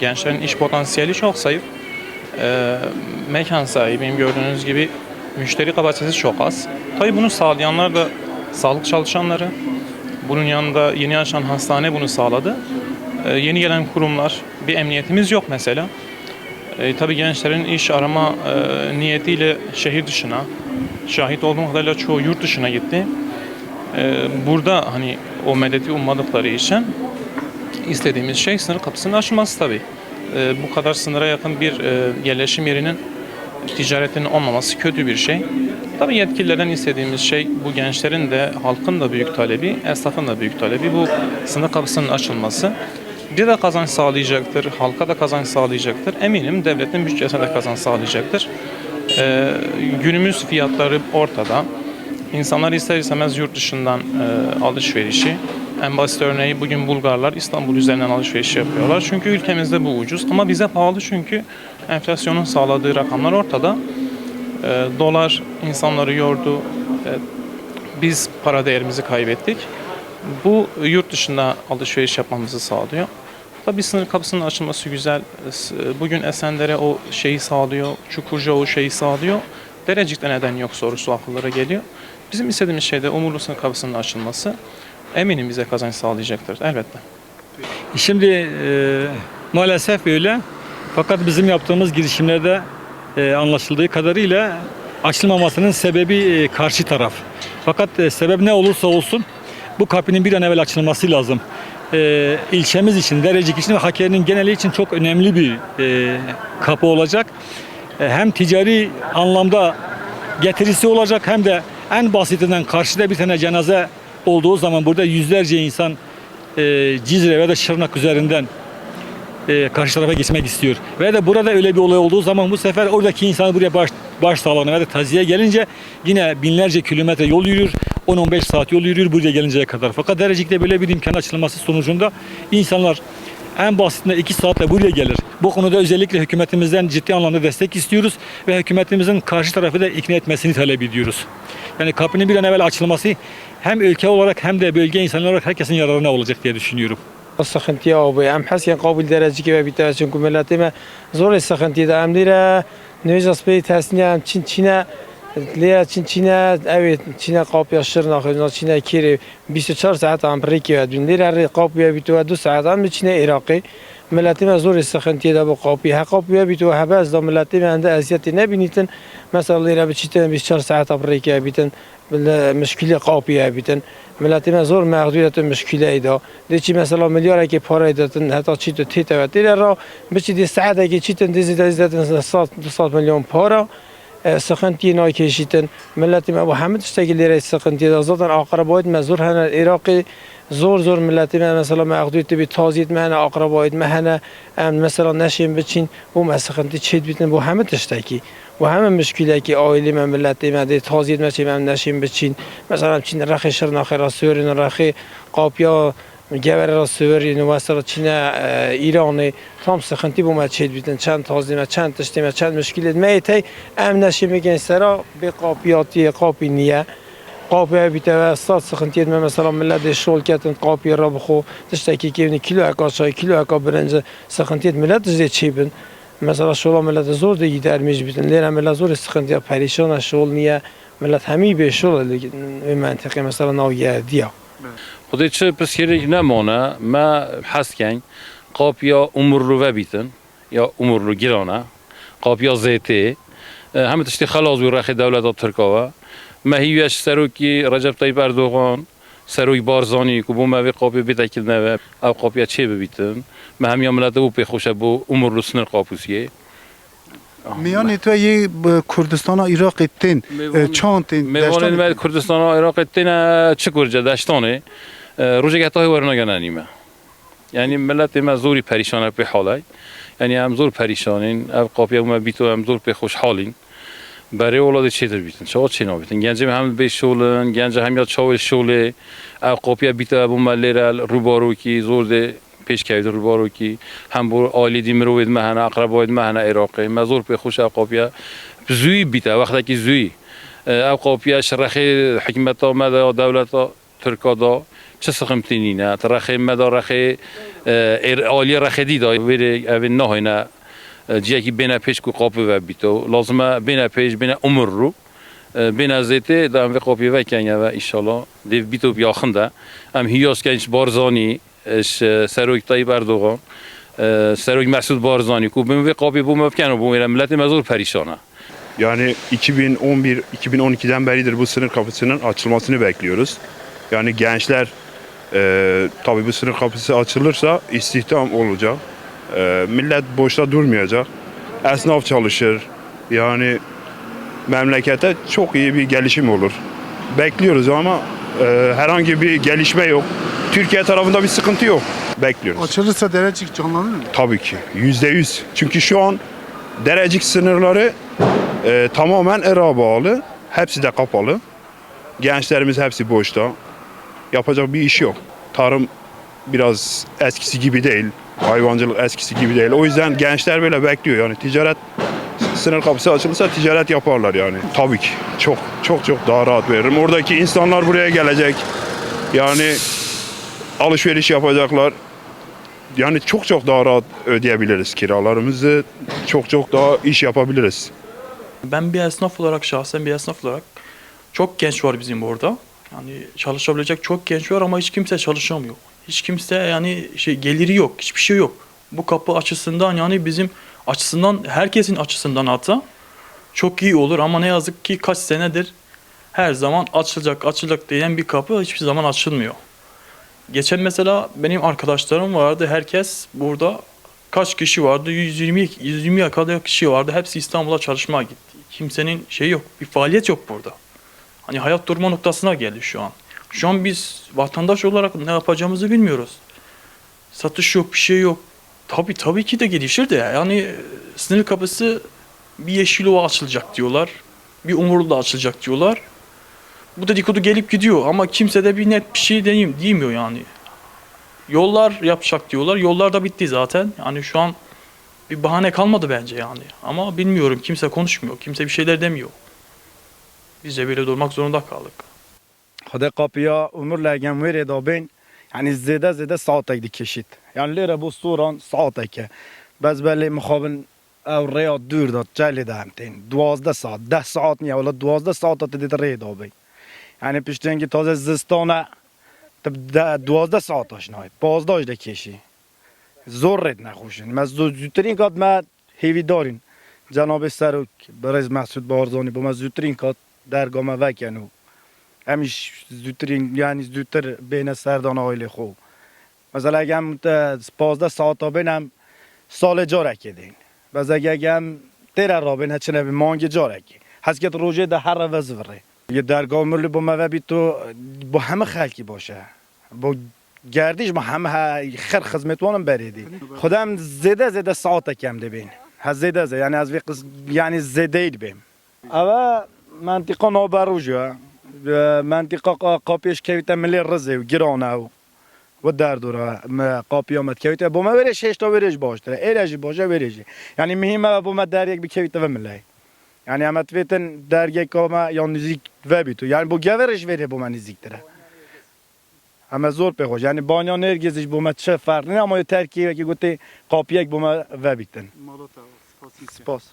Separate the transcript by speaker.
Speaker 1: Gençlerin iş potansiyeli çok zayıf. Ee, mekan sahibiyim gördüğünüz gibi müşteri kapasitesi çok az. Tabii bunu sağlayanlar da sağlık çalışanları. Bunun yanında yeni açılan hastane bunu sağladı. Ee, yeni gelen kurumlar, bir emniyetimiz yok mesela. E, tabii gençlerin iş arama e, niyetiyle şehir dışına, şahit olduğum kadarıyla çoğu yurt dışına gitti. E, burada hani o medeti ummadıkları için istediğimiz şey sınır kapısının açılması tabii. E, bu kadar sınıra yakın bir e, yerleşim yerinin ticaretinin olmaması kötü bir şey. Tabii yetkililerden istediğimiz şey bu gençlerin de halkın da büyük talebi, esnafın da büyük talebi bu sınır kapısının açılması. Bir de kazanç sağlayacaktır, halka da kazanç sağlayacaktır. Eminim devletin bütçesine de kazanç sağlayacaktır. Ee, günümüz fiyatları ortada. İnsanlar ister istemez yurt dışından e, alışverişi, en basit örneği bugün Bulgarlar İstanbul üzerinden alışveriş yapıyorlar. Çünkü ülkemizde bu ucuz ama bize pahalı çünkü enflasyonun sağladığı rakamlar ortada. E, dolar insanları yordu. E, biz para değerimizi kaybettik. Bu yurt dışında alışveriş yapmamızı sağlıyor. Tabii sınır kapısının açılması güzel. S- Bugün Esenler'e o şeyi sağlıyor, Çukurca o şeyi sağlıyor. Derecik'te neden yok sorusu akıllara geliyor. Bizim istediğimiz şey de Umurlu sınır kapısının açılması. Eminim bize kazanç sağlayacaktır elbette.
Speaker 2: Şimdi e, maalesef öyle. Fakat bizim yaptığımız girişimlerde e, anlaşıldığı kadarıyla açılmamasının sebebi e, karşı taraf. Fakat e, sebep ne olursa olsun bu kapının bir an evvel açılması lazım. E, ilçemiz için, Derecik için ve Hakkari'nin geneli için çok önemli bir e, kapı olacak. E, hem ticari anlamda getirisi olacak hem de en basitinden karşıda bir tane cenaze olduğu zaman burada yüzlerce insan e, Cizre ve de Şırnak üzerinden e, karşı tarafa geçmek istiyor. Ve de burada öyle bir olay olduğu zaman bu sefer oradaki insanı buraya baş, baş sağlığına ve de taziye gelince yine binlerce kilometre yol yürür. 10-15 saat yol yürür buraya gelinceye kadar. Fakat Derecik'te böyle bir imkan açılması sonucunda insanlar en basitinde 2 saatle buraya gelir. Bu konuda özellikle hükümetimizden ciddi anlamda destek istiyoruz ve hükümetimizin karşı tarafı da ikna etmesini talep ediyoruz. Yani kapının bir an evvel açılması hem ülke olarak hem de bölge insanları olarak herkesin yararına olacak diye düşünüyorum.
Speaker 3: سخنتی آبی ام حسی قابل درجه که بیت چون کملاتی ما زور سخنتی دا ام لیره نویز اسپی تسنی ام چین چینه لیره چین چینه اوی چینه قاپی شر ناخذ چینه کیری 24 ساعت ام بریکی و دین لیره ری قاپی بیت و دو ساعت ام چینه عراقی ملتی ما زور سخنتی دا با قاپی ها قاپی بیت و هبه از ملتی ما عنده ازیتی نبینیتن. مثلا لیره بچیتن 24 ساعت ام بریکی بیتن. مشکلی قاپی بیتن. ملتی ما زور مغدوریت مشکلی ایدا دیچی مثلا میلیارد که پاره دادن حتی چی تو تیتا و دیره را. بچی دی ساعت که چیتن دیزی دیزی دادن سات دو سات میلیون پاره. سخنتی نای کشیدن ملتی ما با همه تشتگی لیره سخنتی دا زادن اقربایت مزور هنه عراقی زور زور ملتی ما مثلا مغدوریت بی تازیت مهنه اقربایت مهنه ام مثلا نشیم بچین و ما سخنتی چید بیتن با همه تشتگی و همه مشکلی که آیلی من ملتی من دی تازید مچی من نشیم بچین مثلا چین رخی شرناخی را سورین رخی قاپیا گور را سورین و مثلا چین ایرانی تام سخنتی بو ما چید بیتن چند تازید چند تشتی چند مشکلی میتی ام نشیم بگین سرا به قاپیاتی قاپی نیه قاپی بیت و استاد سخنتی من مثلا ملت شول کتن قاپی را بخو تشتکی که کیلو اکا چای کیلو اکا برنج سخنتی ملت زی چی بن مثلا شغل ملت زور دیگه در میج بیتن لیره ملت زور استخندی پریشان شغل نیه ملت همی به شغل دیگه این منطقه
Speaker 4: خودی چه پس کرده نمونه ما حس کن قاب یا عمر رو ببیتن یا عمر رو گیرانه قاب یا زیته همه تشتی خلاص و رخ دولت ها ترکاوه ما هیویش سروکی رجب طیب اردوغان سروی بارزانی که بو موی قابی بیده که نوی او چه ببیتن ما همی ملت او پی خوشه بو عمر رو قابوسیه
Speaker 5: میان تو یه کردستان و عراق تین تین
Speaker 4: میوان المال کردستان و عراق تینا چه کرجه دشتانه. روزه که تاهی ورنا نیمه یعنی ملت ما زوری پریشانه به حالای. یعنی هم زور پریشانین او قاپی هم بیتو هم زور به خوشحالین. برای اولاد چه در بیتن؟ چه چه نابیتن؟ گنج هم به شولن گنج هم یاد چاول شوله. او قاپی بیتو ابو ملیرال روبارو کی زور ده پیشکەوی هم بر عالی دیم روید مهنا اقرب وید مهنا ایرانی مزور به خوش اقابیه زوی بیتا وقتی که زوی. وەختێکی زووی حکمت قاپیا شەڕەخی و دولت دەولەتە ترکادا. چه سخم تینی نه؟ ترخی مدار رخی عالی مەدا ڕەخی ئالی ڕەخەدیدا وێرە ئەێ جایی که بێنە پیش کو قابی و بیتەوە لازمه بێنە پیش بێنە عمر رو. بین از قۆپیەکەنیەوە ئیشەڵۆ و قابی و بیاخندە ئەم هیۆسکەنج بارزانی. ام هیاس کنش بارزانی اش سروک طیب اردوغان سروک مسعود بارزانی کو بیم و قاپی بوم بکن و بوم ملت مزور پریشانه
Speaker 6: Yani 2011-2012'den beridir bu sınır kapısının açılmasını bekliyoruz. Yani gençler e, tabii bu sınır kapısı açılırsa istihdam olacak. E, millet boşta durmayacak. Esnaf çalışır. Yani memlekete çok iyi bir gelişim olur. Bekliyoruz ama e, herhangi bir gelişme yok. Türkiye tarafında bir sıkıntı yok. Bekliyoruz.
Speaker 5: Açılırsa Derecik canlanır mı?
Speaker 6: Tabii ki. Yüzde yüz. Çünkü şu an Derecik sınırları e, tamamen Irak'a bağlı. Hepsi de kapalı. Gençlerimiz hepsi boşta. Yapacak bir iş yok. Tarım biraz eskisi gibi değil. Hayvancılık eskisi gibi değil. O yüzden gençler böyle bekliyor. Yani ticaret sınır kapısı açılırsa ticaret yaparlar yani. Tabii ki. Çok çok çok daha rahat veririm. Oradaki insanlar buraya gelecek. Yani alışveriş yapacaklar yani çok çok daha rahat ödeyebiliriz kiralarımızı. Çok çok daha iş yapabiliriz.
Speaker 7: Ben bir esnaf olarak şahsen bir esnaf olarak çok genç var bizim burada. Yani çalışabilecek çok genç var ama hiç kimse çalışamıyor. Hiç kimse yani şey geliri yok, hiçbir şey yok. Bu kapı açısından yani bizim açısından herkesin açısından hatta çok iyi olur ama ne yazık ki kaç senedir her zaman açılacak açılacak diyen bir kapı hiçbir zaman açılmıyor. Geçen mesela benim arkadaşlarım vardı. Herkes burada kaç kişi vardı? 120 120'ye kadar kişi vardı. Hepsi İstanbul'a çalışmaya gitti. Kimsenin şey yok. Bir faaliyet yok burada. Hani hayat durma noktasına geldi şu an. Şu an biz vatandaş olarak ne yapacağımızı bilmiyoruz. Satış yok, bir şey yok. Tabii tabii ki de gelişir de yani e, sınır kapısı bir Yeşilova açılacak diyorlar. Bir Umurlu'da açılacak diyorlar. Bu dedikodu gelip gidiyor ama kimse de bir net bir şey diyeyim, diyemiyor yani. Yollar yapacak diyorlar. Yollar da bitti zaten. Yani şu an bir bahane kalmadı bence yani. Ama bilmiyorum kimse konuşmuyor. Kimse bir şeyler demiyor. Biz de böyle durmak zorunda kaldık.
Speaker 8: Hadi kapıya ömürle gen ver. یعنی زیده زیده ساعتک دی کشید یعنی لیره بو سوران ساعتکه بس بله مخابن او ریا دور داد جلی ده همتین دوازده ساعت ده ساعت نیه ولی دوازده ساعت تا دید ری دابین یعنی پشتین که تازه زستانه تب ده- دوازده ساعت آشنای پازداش ده کشی زور رد نخوشین من زو- زودترین کات من هیوی دارین جناب سروک برز محسود بارزانی با من زودترین کات درگاه من وکنو همیش زودترین یعنی زودتر بین سردان آیل خوب مثلا اگه هم ت- پازده ساعت تا بینم سال جارکی دین بس اگه هم تیر را بین هچنه به مانگ جارکی هست که روژه ده هر وز وره یه درگاه مرلی با موبی تو با همه خلکی باشه با گردیش با همه خر خدمتوانم بریدی خودم زیده زیده ساعت کم دبین هز زیده زیده یعنی از وی یعنی زیده اید بیم اما منطقه نابروجه منطقه قا- قاپیش کویت ملی رزه و گرانه و و در دوره م- قاپی آمد کویت با ما برش شش تا برش باشتره ایرجی باشه برشی یعنی مهمه با ما در یک بکویت و ملی یعنی اما تویتن در یک کاما یا نزیک و بیتو یعنی با گورش وره با من نزیک تره اما زور پخوش یعنی بانیا نرگزش با ما چه فرق نه اما یه ترکیبه که گوته قاپی یک با ما و بیتن سپاس